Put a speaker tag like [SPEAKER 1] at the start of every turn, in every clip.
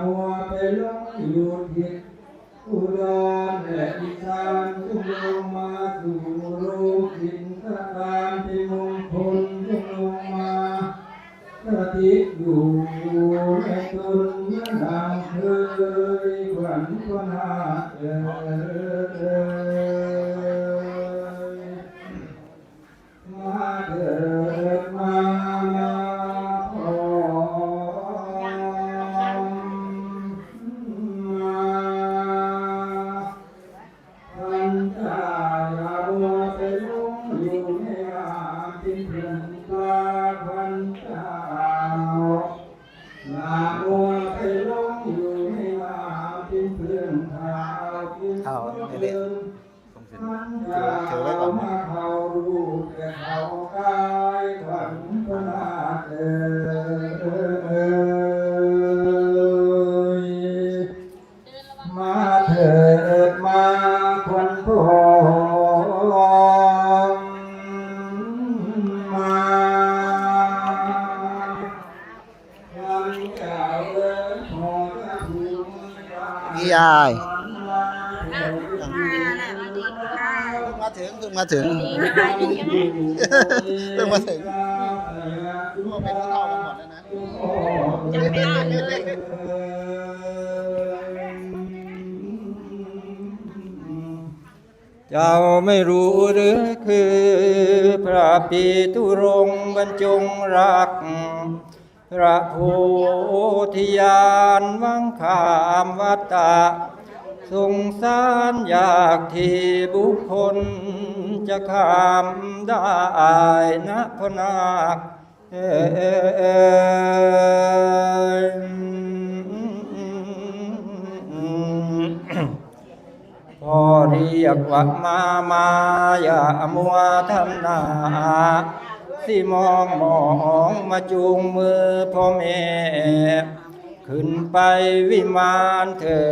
[SPEAKER 1] มัวไปลงอยู่ทิศอุดรและอีสานจงลงมาสู่ นี่ยายมา
[SPEAKER 2] แล้
[SPEAKER 1] ว
[SPEAKER 3] สวัสดีค่ะ
[SPEAKER 2] มาถึงเพิ่งมาถึง
[SPEAKER 3] ดีค่ะดีใช่ไหม
[SPEAKER 2] เพิ่งมาถึงพวกเป็นเท่ากันหมดแล้วนะ
[SPEAKER 3] จำไม่ได้เลย
[SPEAKER 1] เจ้าไม่รู้หรือคือ พระปีตุรงค์บรรจงรัก พระโพธิญาณวังขามวัตตะสงสารอยากที่บุคคล จะข้ามได้นะพนาคเอพอเรียกว่ามา มายามัวทำนา สิมองมองมาจูงมือพ่อแม่ ขึ้นไปวิมานเถิ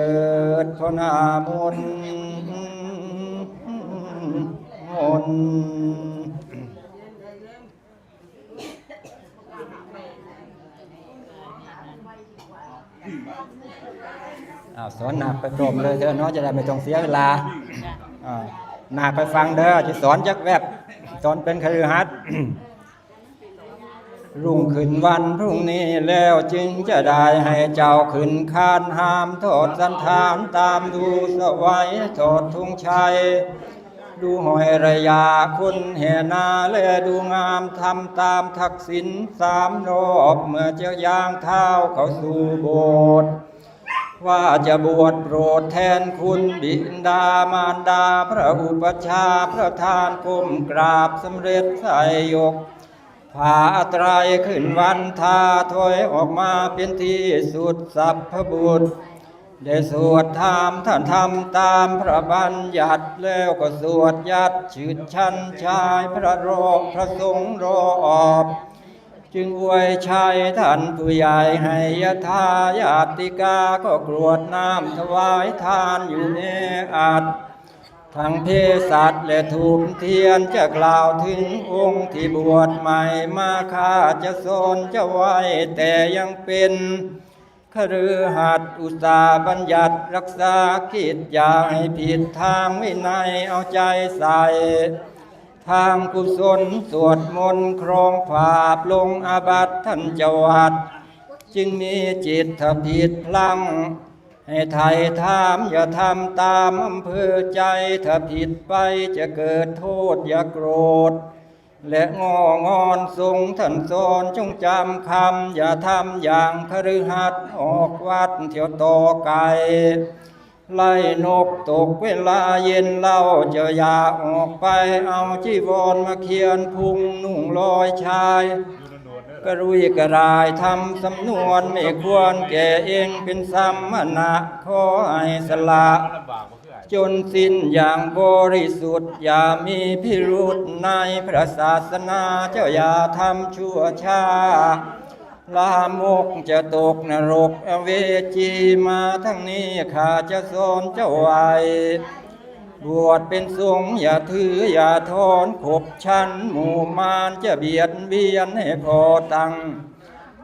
[SPEAKER 1] ดพนามนมนอาสอนหนักไปพรมเลยเถอะเนาะจะได้ไม่ต้องเสียเวลาอ่าหนักไปฟังเด้อจะสอนจักแวบสอนเป็นคฤหัสถ์ รุ่งขึ้นวันพรุ่งนี้แล้วจึงจะได้ให้เจ้าขึ้นคานหามโทษสันทานตามดูสวัยโทษทุงชัย ดูหอยระยาคุณแห่นาและดูงามทำตามทักษิณสามรอบเมื่อเจ้ายางเท้าเข้าสู่โบสถ์ว่าจะบวชโปรดแทนคุณบิดามารดา พระอุปชฌาย์พระทานก้มกราบสำเร็จใส่ยก ผาตรายขึ้นวันทาถอยออกมาเป็นที่สุดสัพพบุตรได้สวดธรรมท่านทำตามพระบัญญัติแล้วก็สวดยัดชืดชันชายพระโรคพระสงฆ์รอบจึงอวยชัยท่านผู้ใหญ่ให้ยทายาติกาก็กรวดน้ำถวายทานอยู่ในอัด ทั้งเพศสัตว์และถูกเทียนจะกล่าวถึงองค์ที่บวชใหม่มาข้าจะสอนจะไหวแต่ยังเป็นคฤหัสถ์อุตสาบัญญัติรักษากิจอย่าให้ผิดทางวินัยเอาใจใส่ ทางกุศลสวดมนต์ครองผาบลงอาบัติท่านจวัด จึงมีจิตถผิดพลัง ให้ไทยถามอย่าทำตามอำเภอใจถ้าผิดไปจะเกิดโทษอย่าโกรธ และงองอนทรงท่านสอนจงจำคำอย่าทำอย่างคฤหัสถ์ออกวัดเที่ยวต่อไกลไล่นกตกเวลาเย็นเล่าจะอย่าออกไปเอาจีวรมาเขียนพุงนุ่งลอยชาย กระรุยกระรายทำสำนวนไม่ควรแก่เองเป็นสัมมณะขอให้สละจนสิ้นอย่างบริสุทธิ์อย่ามีพิรุธในพระศาสนาเจ้าอย่าทำชั่วช้าลามกจะตกนรกเวจีมาทั้งนี้ข้าจะสอนเจ้าไว้ บวชเป็นสงฆ์อย่าถืออย่าทอนขบชั้นหมู่มารจะเบียดเบียนให้พอตัง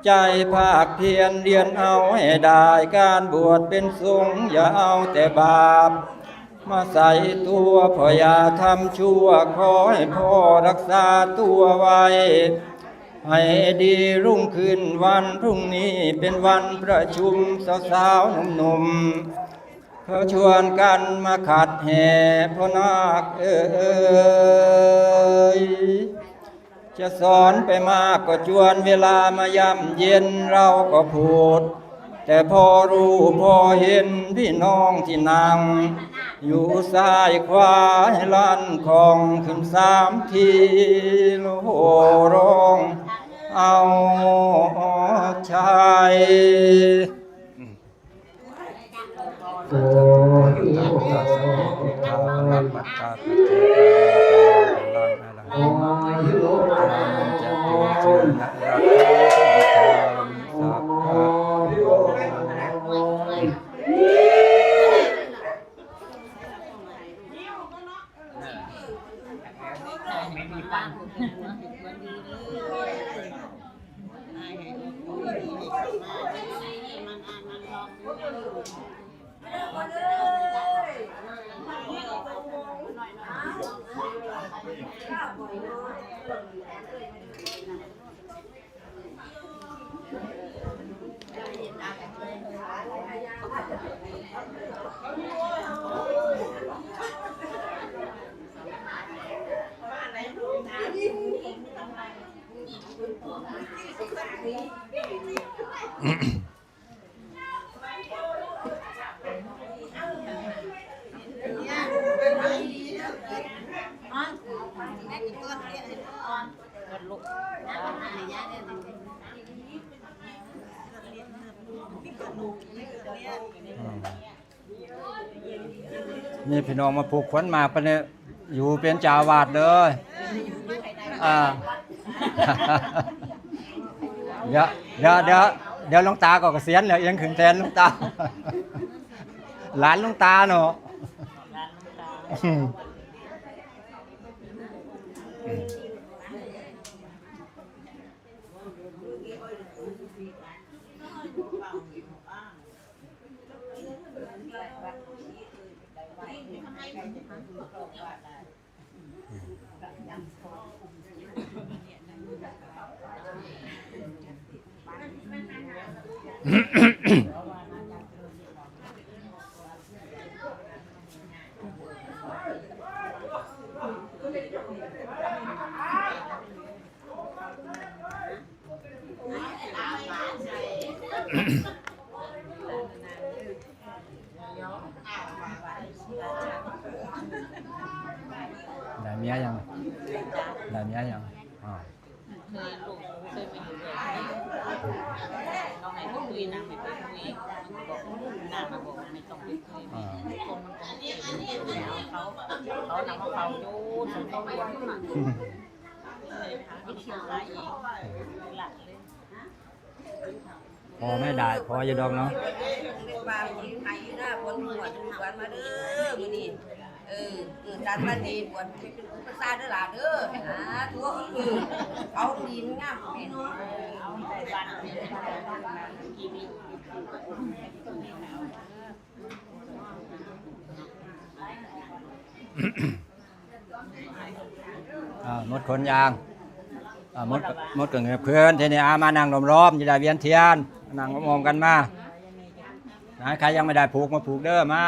[SPEAKER 1] ใจภาคเพียรเรียนเอาให้ได้การบวชเป็นสงฆ์อย่าเอาแต่บาป มาใส่ตัวพออย่าทำชั่วขอให้พ่อรักษาตัวไว้ ให้ดีรุ่งขึ้นวันพรุ่งนี้เป็นวันประชุมสาวๆหนุ่มๆ เขาชวนกันมาขัดแห่พนาคเอ้ยจะสอนไปมากก็จวนเวลามายำเย็นเราก็พูด แต่พอรู้พอเห็นพี่น้องที่นั่ง อยู่ซ้ายขวาให้ลั่นของขึ้นสามทีโลหร้องเอาชาย
[SPEAKER 4] โอ้ยโอ้ย
[SPEAKER 1] ปัจจาปัจเจกโอ้ยโอ้ยจะเป็นชื่อนักรัก 我 พี่น้องมาปลูกขวัญหมากปะเนี่ยอยู่เป็นจาวาดเลยอ่าเดี๋ยวเดี๋ยวเดี๋ยวเดี๋ยวหลวงตาก็เกษียณแล้วยังขึ้นแทนหลวงตา หลานหลวงตาเนาะอื Thank you. มได้เมียยังได้เมียยังอ่า
[SPEAKER 3] เคยลูกเคยไปอยู่ด้วยน้องไหนก็คุยนางไม่ไปคุยบอกนางมาบอกไม่ต้องไปคุยคนมันก็ไม่เอาเขาเขานำมาเขาอยู่ฉันต้องเลี้ยงมันเลยหาที่เชียงรายเองหลักเลย
[SPEAKER 1] พอไม่ได้พอจะดองเนาะ
[SPEAKER 5] บางทีไทยนะคนบวชบวชมาเด้อมื้อนี้ เออเกิดการบ้านดีบวชเป็นอุปสรรคเด้อล่ะเด้อหาทั่วเออเอาดีงามแม่น
[SPEAKER 3] เอาไปบ้านเนี่ยกี่ปี
[SPEAKER 1] อ่ามดคนยางอ่ามดมดกับเงือเพื่อนทีนี้อามานั่งล้อมๆจะได้เวียนเทียนนั่งมองกันมานะใครยังไม่ได้ผูกมาผูกเด้อมา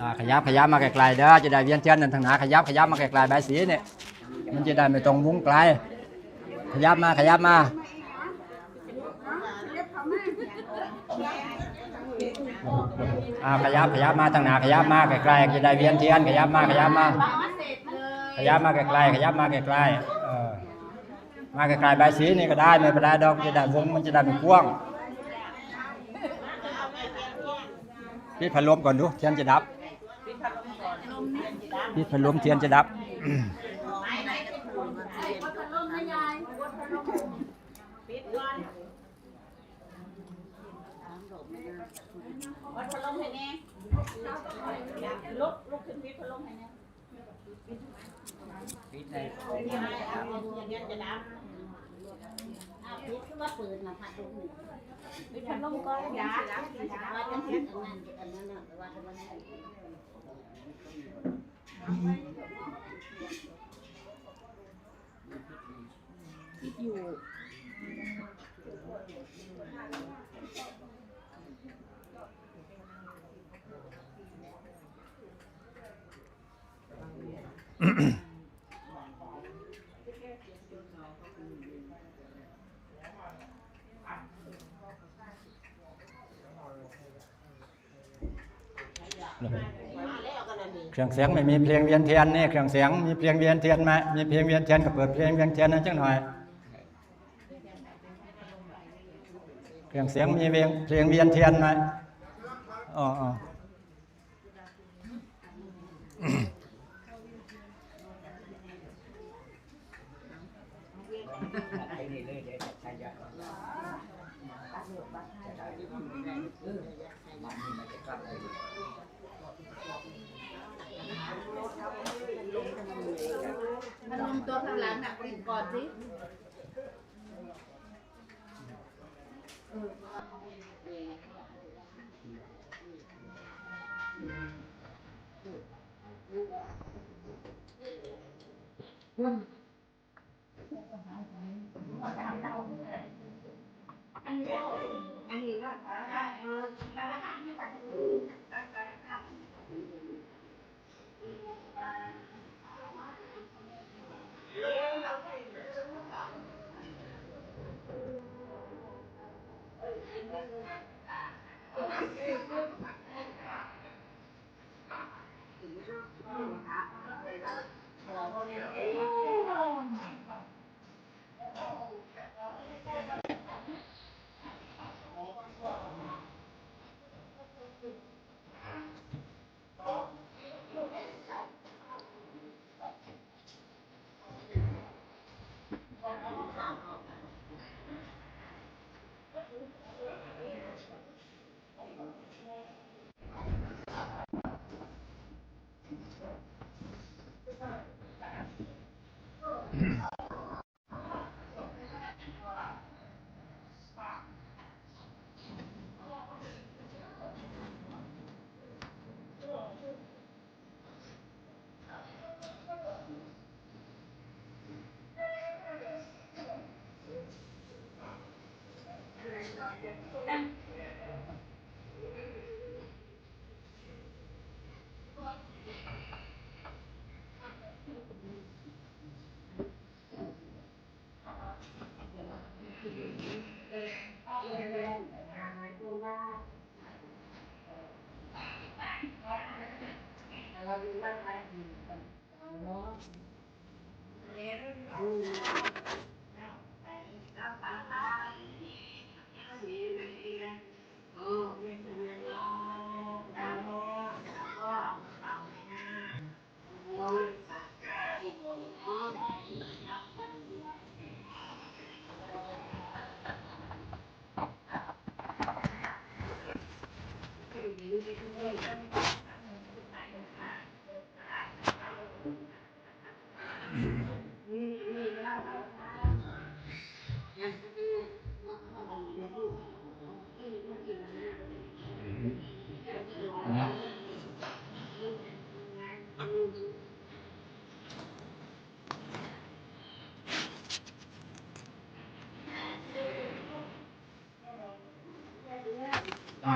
[SPEAKER 1] อ่าขยับขยับมาไกลๆเด้อจะได้เวียนเทียนนั่นทางหนาขยับขยับมาไกลๆใบายสีเนี่ยมันจะได้ไม่ตรงมุ้งไกล ขยับมาขยับมา อ่าขยับขยับมาทางหนาขยับมาไกลๆจะได้เวียนเทียนขยับมาขยับมา ขยับมาไกลๆขยับมาไกลๆเออมาไกลๆใบายสีนี่ก็ได้ไม่เป็นไรดอกจะได้วงมันจะได้ไม่กว้างปิดพัดลมก่อนดูเทียนจะดับ นี่พัดลมเทียนจะดับ
[SPEAKER 3] Hãy subscribe cho kênh Ghiền Mì Gõ Để không bỏ lỡ những video hấp dẫn คิดอย่างเงี้ยจะดับอ้าววิดคือว่าเปิดนะพัดลมวิดพัดลมก็ยาว่าจังซี่อันนั้นอันนั้นน่ะว่าจะมันอยู่
[SPEAKER 1] เค รื่องเสียงไม่มีเพลงเวียนเทียนนี่เครื่องเสียงมีเพลงเวียนเทียนไหมมีเพลงเวียนเทียนก็เปิดเพลงเวียนเทียนนะจังหน่อย เครื่องเสียงมีเพลงเพลงเวียนเทียนไหมอ๋ออ๋อ
[SPEAKER 3] มันลงตัวข้างหลั งน่ะกดก่อนสิอ่ gracias. Hola.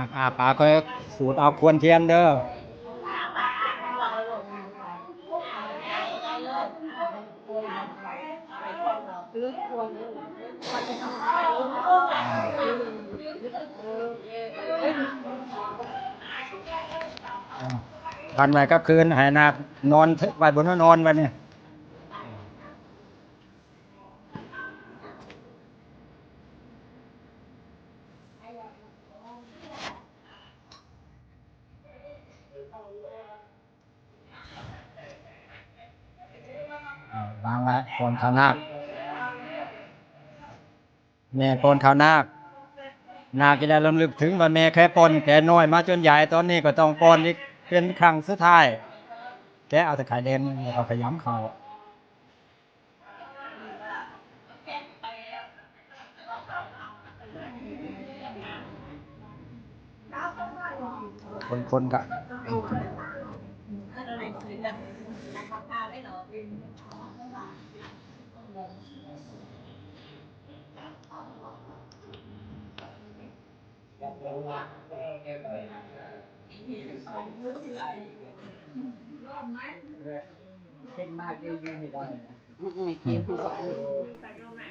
[SPEAKER 3] าอ่าปาก็สูดเอาควรเทียนเด้อพันไว้ก็คืนหายนานอนไว้บนนอนไว้เนี่ย อ่าวางไว้คนข้างหน้า
[SPEAKER 1] แม่ปนข้าวนาคนาคจะได้รำลึกถึงว่าแม่แค่ปนแก่น้อยมาจนใหญ่ตอนนี้ก็ต้องปนอีกเป็นครั้งสุดท้ายแกเอาแต่ไข่แดงเอาขยำเขาคนคนๆกะ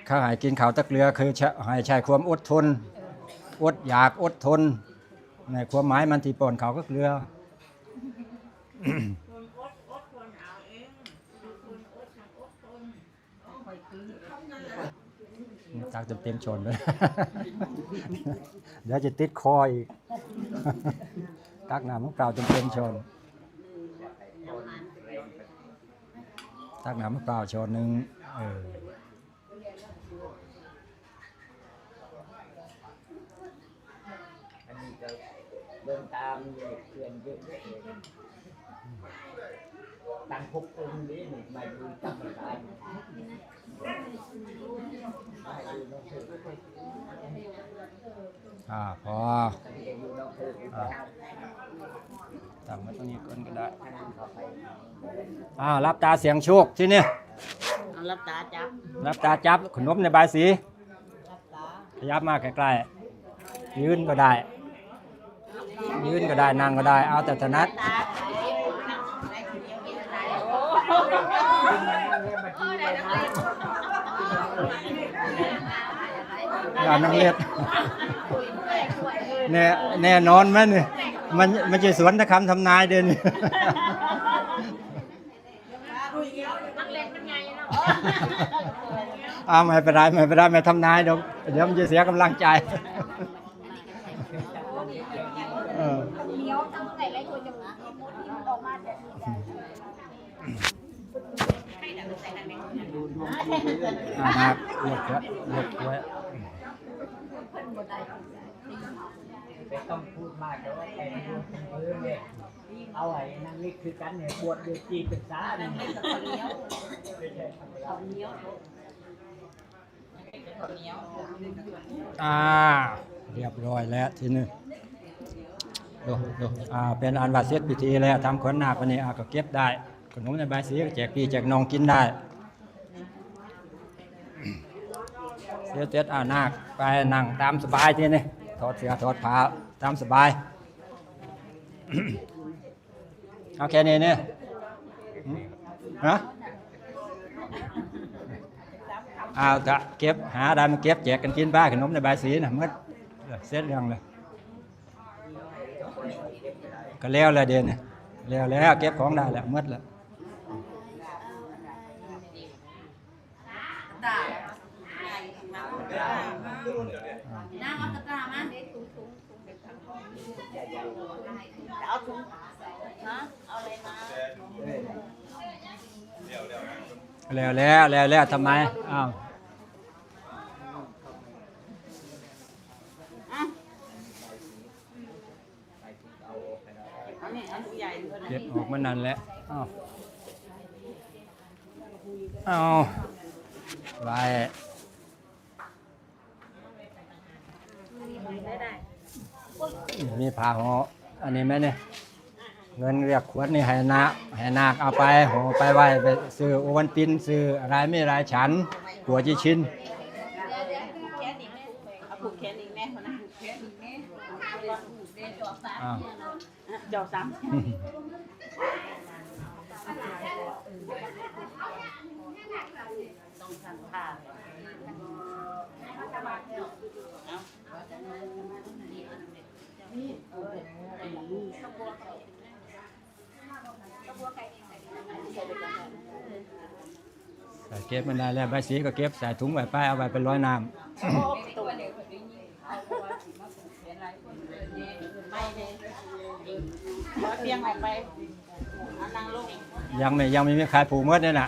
[SPEAKER 1] ข้าให้กินข้าวตะเกลือคือใช้ให้ใช้ความอดทน อดอยากอดทน ในความหมายมันที่ปนเขาก็เกลือ ตักจนเต็มชนเลย เดี๋ยวจะติดคออีก ตักน้ำมะเปล่าจนเต็มชน ตักน้ำมะเปล่าชนหนึ่งเออ
[SPEAKER 4] อันนี้ก็เดินตามเพื่อนเยอะตั้งพกองค์นี้หนึ่งมาดูจำไม่ได้มาดูน้ องเธอ
[SPEAKER 1] อ่าพอ
[SPEAKER 4] ดูน้องเธอ
[SPEAKER 1] อ่าตั้งไว้ตรงนี้ก่อนก็ได้
[SPEAKER 4] เข้าไป
[SPEAKER 1] อ่ารับตาเสียงโชคที่นี่
[SPEAKER 3] เอารับตาจับ
[SPEAKER 1] รับตาจับขนมในใบายสี
[SPEAKER 3] รับตา
[SPEAKER 1] ขยับมาใกล้ๆยืนก็ได้ ยืนก็ได้นั่งก็ได้ เอาแต่ถนัด
[SPEAKER 3] ตา
[SPEAKER 1] อย่านั่งเลียดแน่แน่นอนไหมเนี่ยมันมันจะสวนตะคำทำนายเดิน
[SPEAKER 3] นักเล่นมันไงเนาะ
[SPEAKER 1] อ้าวไม่เป็นไรไม่เป็นไรไม่ทำนายเดี๋ยวเดี๋ยวมันจะเสียกำลังใจเออ
[SPEAKER 5] เดี๋ยวทำไงไรคนจะมุดที่ออกมาจะ
[SPEAKER 1] อ่านะเลือกไว้เลือกไว้
[SPEAKER 4] ไม่ต้องพูดมากแต่ว่าแต่งตัวเพื่อนเนี่ยเอาไอ้นางนี่คือกันเนี่ยบวชเดือดจีนเป็นสาเนี่ยไม่ใช่ธรรมดา
[SPEAKER 1] อ่า เรียบร้อยแล้วทีนี้ดูดูอ่า เป็นอันว่าเสร็จพิธีแล้วทำขวัญนาควันนี้อ่าก็เก็บได้ ขนมในใบายสีก็แจกพี่แจกน้องกินได้ เสียเสร็จอ่านาคไปนั่งตามสบายทีนี้ถอดเสื้อถอดผ้าตามสบายเอาแค่นี้เนี่ยฮะเอาจะเก็บหาได้มาเก็บแจกกันกินบ้าขนมในใบายสีนะมัดเสร็จเรื่องเลยก็แล้วแล้วเดนแล้วแล้วเก็บของได้แล้วมัดแล้ว แล้วแล้วแล้วแล้วทำไมอ้าว
[SPEAKER 3] เอาเนี่ยเอาถุงใหญ่ด้วยนะ
[SPEAKER 1] เก็บออกมานั่นแหละอ้าวเอาไว้มีผ้าห่ออันนี้ไหมเนี่ย เงินเรียกขวดนี่ให้นาให้นาคเอาไปห่อไปไว้ไปซื้อโอวันตินซื้ออะไรไม่อะไรฉันหัวจีชิน
[SPEAKER 3] เอาผูกแขนอีกแม่คนนั้นผูกแขนอีกแม่
[SPEAKER 1] อ้าว
[SPEAKER 3] จอบสามต้องสั่งผ้า
[SPEAKER 1] ใเก็บมันได้แล้วใบสีก็เก็บใส่ถุงไว้ไปเอาไว้เป็นร้อยน้ำยังไม่ยังไม่มีขายผูกมืดเนี่ยนะ